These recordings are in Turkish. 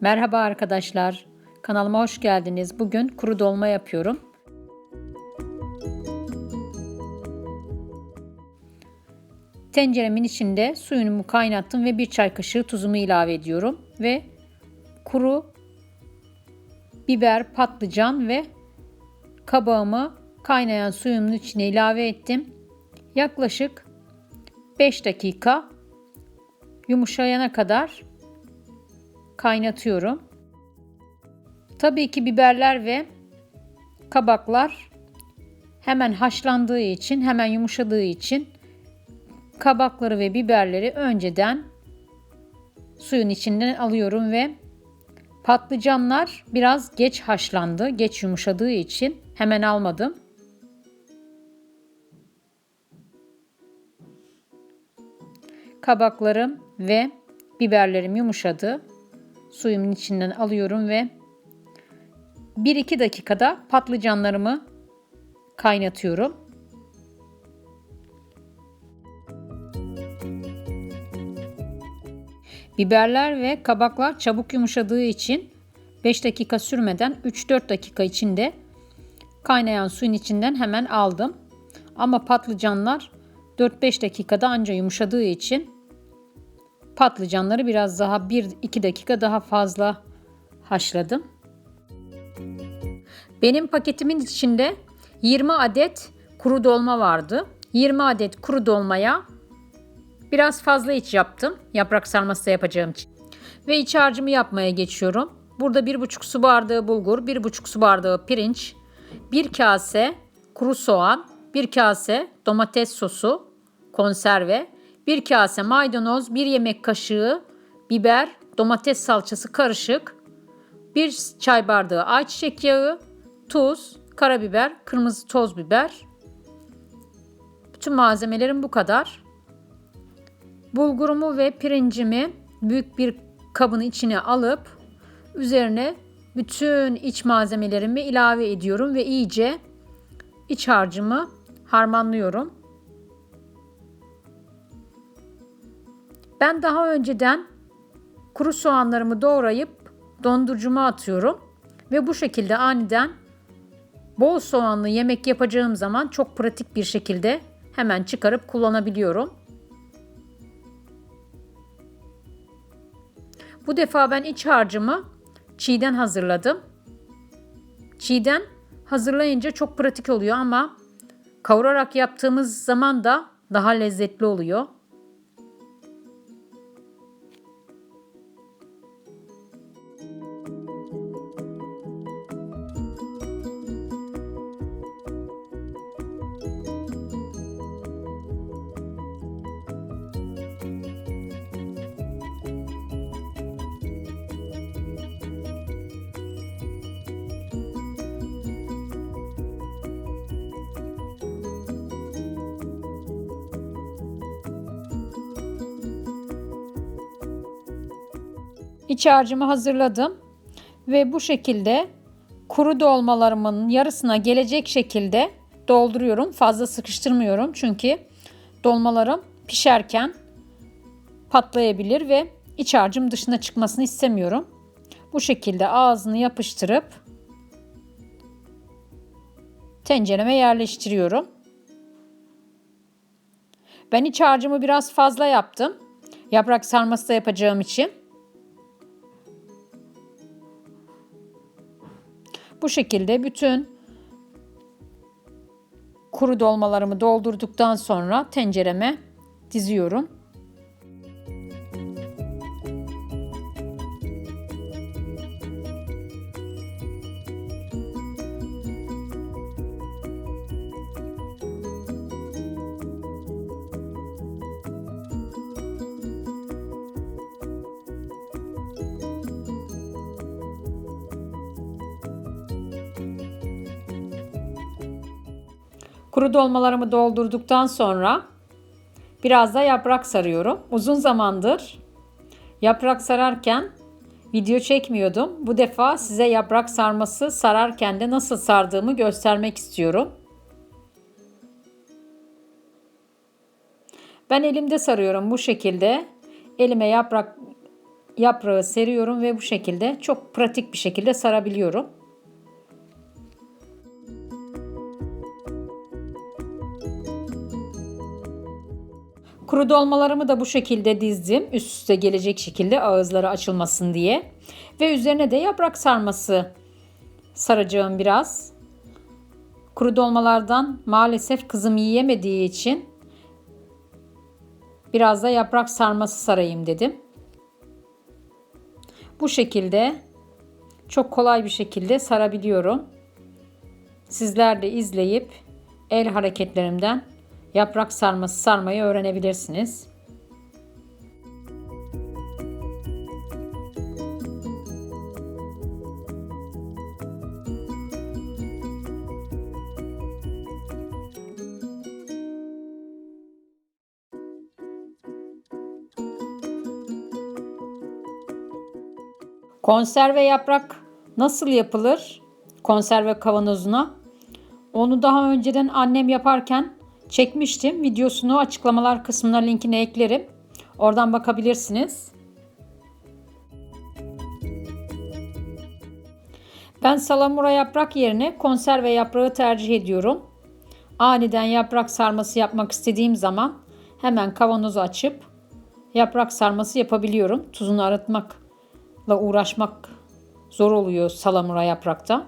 Merhaba arkadaşlar. Kanalıma hoş geldiniz. Bugün kuru dolma yapıyorum. Tenceremin içinde suyumu kaynattım ve bir çay kaşığı tuzumu ilave ediyorum ve kuru biber, patlıcan ve kabağımı kaynayan suyumun içine ilave ettim. Yaklaşık 5 dakika yumuşayana kadar kaynatıyorum. Tabii ki biberler ve kabaklar hemen haşlandığı için, hemen yumuşadığı için kabakları ve biberleri önceden suyun içinden alıyorum ve patlıcanlar biraz geç haşlandı, geç yumuşadığı için hemen almadım. Kabaklarım ve biberlerim yumuşadı. Suyumun içinden alıyorum ve 1-2 dakikada patlıcanlarımı kaynatıyorum. Biberler ve kabaklar çabuk yumuşadığı için 5 dakika sürmeden 3-4 dakika içinde kaynayan suyun içinden hemen aldım. Ama patlıcanlar 4-5 dakikada anca yumuşadığı için patlıcanları biraz daha 1-2 dakika daha fazla haşladım. Benim paketimin içinde 20 adet kuru dolma vardı. 20 adet kuru dolmaya biraz fazla iç yaptım. Yaprak sarması da yapacağım için. Ve iç harcımı yapmaya geçiyorum. Burada 1,5 su bardağı bulgur, 1,5 su bardağı pirinç, 1 kase kuru soğan, 1 kase domates sosu, konserve, 1 kase maydanoz, 1 yemek kaşığı biber, domates salçası karışık, 1 çay bardağı ayçiçek yağı, tuz, karabiber, kırmızı toz biber. Bütün malzemelerim bu kadar. Bulgurumu ve pirincimi büyük bir kabın içine alıp üzerine bütün iç malzemelerimi ilave ediyorum ve iyice iç harcımı harmanlıyorum. Ben daha önceden kuru soğanlarımı doğrayıp dondurucuma atıyorum ve bu şekilde aniden bol soğanlı yemek yapacağım zaman çok pratik bir şekilde hemen çıkarıp kullanabiliyorum. Bu defa ben iç harcımı çiğden hazırladım. Çiğden hazırlayınca çok pratik oluyor ama kavurarak yaptığımız zaman da daha lezzetli oluyor. İç harcımı hazırladım ve bu şekilde kuru dolmalarımın yarısına gelecek şekilde dolduruyorum. Fazla sıkıştırmıyorum çünkü dolmalarım pişerken patlayabilir ve iç harcım dışına çıkmasını istemiyorum. Bu şekilde ağzını yapıştırıp tencereme yerleştiriyorum. Ben iç harcımı biraz fazla yaptım. Yaprak sarması da yapacağım için. Bu şekilde bütün kuru dolmalarımı doldurduktan sonra tencereme diziyorum. Kuru dolmalarımı doldurduktan sonra biraz da yaprak sarıyorum. Uzun zamandır yaprak sararken video çekmiyordum. Bu defa size yaprak sarması sararken de nasıl sardığımı göstermek istiyorum. Ben elimde sarıyorum bu şekilde. Elime yaprak yaprağı seriyorum ve bu şekilde çok pratik bir şekilde sarabiliyorum. Kuru dolmalarımı da bu şekilde dizdim. Üst üste gelecek şekilde ağızları açılmasın diye. Ve üzerine de yaprak sarması saracağım biraz. Kuru dolmalardan maalesef kızım yiyemediği için biraz da yaprak sarması sarayım dedim. Bu şekilde çok kolay bir şekilde sarabiliyorum. Sizler de izleyip el hareketlerimden yaprak sarması sarmayı öğrenebilirsiniz. Konserve yaprak nasıl yapılır? Konserve kavanozuna. Onu daha önceden annem yaparken çekmiştim. Videosunu açıklamalar kısmına linkini eklerim. Oradan bakabilirsiniz. Ben salamura yaprak yerine konserve yaprağı tercih ediyorum. Aniden yaprak sarması yapmak istediğim zaman hemen kavanozu açıp yaprak sarması yapabiliyorum. Tuzunu arıtmakla uğraşmak zor oluyor salamura yaprakta.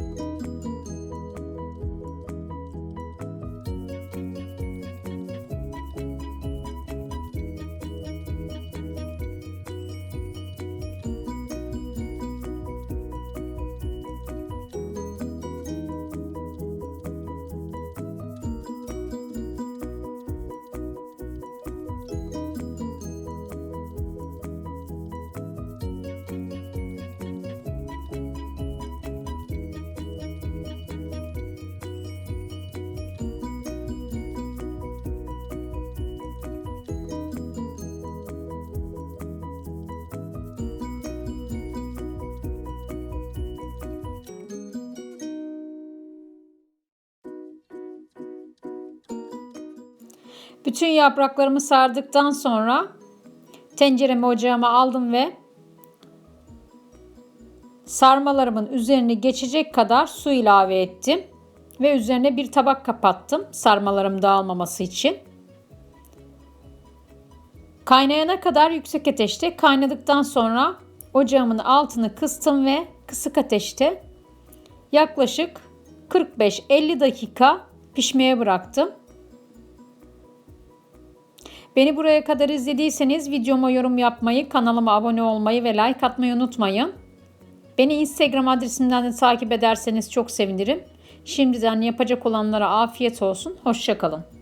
Bye. Bütün yapraklarımı sardıktan sonra tenceremi ocağıma aldım ve sarmalarımın üzerini geçecek kadar su ilave ettim ve üzerine bir tabak kapattım sarmalarım dağılmaması için. Kaynayana kadar yüksek ateşte kaynadıktan sonra ocağımın altını kıstım ve kısık ateşte yaklaşık 45-50 dakika pişmeye bıraktım. Beni buraya kadar izlediyseniz videoma yorum yapmayı, kanalıma abone olmayı ve like atmayı unutmayın. Beni Instagram adresimden de takip ederseniz çok sevinirim. Şimdiden yapacak olanlara afiyet olsun. Hoşçakalın.